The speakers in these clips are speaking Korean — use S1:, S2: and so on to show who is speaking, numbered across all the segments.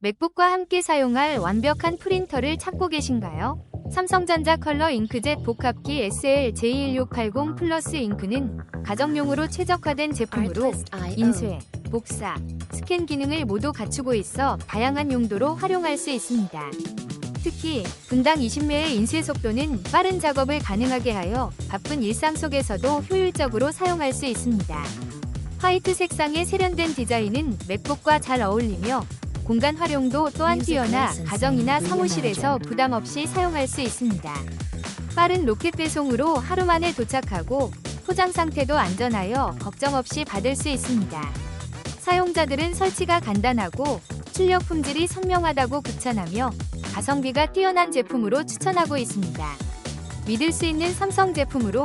S1: 맥북과 함께 사용할 완벽한 프린터를 찾고 계신가요? 삼성전자 컬러 잉크젯 복합기 SL J1680 플러스 잉크는 가정용으로 최적화된 제품으로 인쇄, 복사, 스캔 기능을 모두 갖추고 있어 다양한 용도로 활용할 수 있습니다. 특히 분당 20매의 인쇄 속도는 빠른 작업을 가능하게 하여 바쁜 일상 속에서도 효율적으로 사용할 수 있습니다. 화이트 색상의 세련된 디자인은 맥북과 잘 어울리며 공간 활용도 또한 뛰어나 가정이나 사무실에서 부담 없이 사용할 수 있습니다. 빠른 로켓 배송으로 하루 만에 도착하고 포장 상태도 안전하여 걱정 없이 받을 수 있습니다. 사용자들은 설치가 간단하고 출력 품질이 선명하다고 극찬하며 가성비가 뛰어난 제품으로 추천하고 있습니다. 믿을 수 있는 삼성 제품으로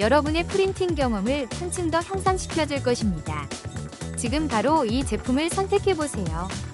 S1: 여러분의 프린팅 경험을 한층 더 향상시켜줄 것입니다. 지금 바로 이 제품을 선택해보세요.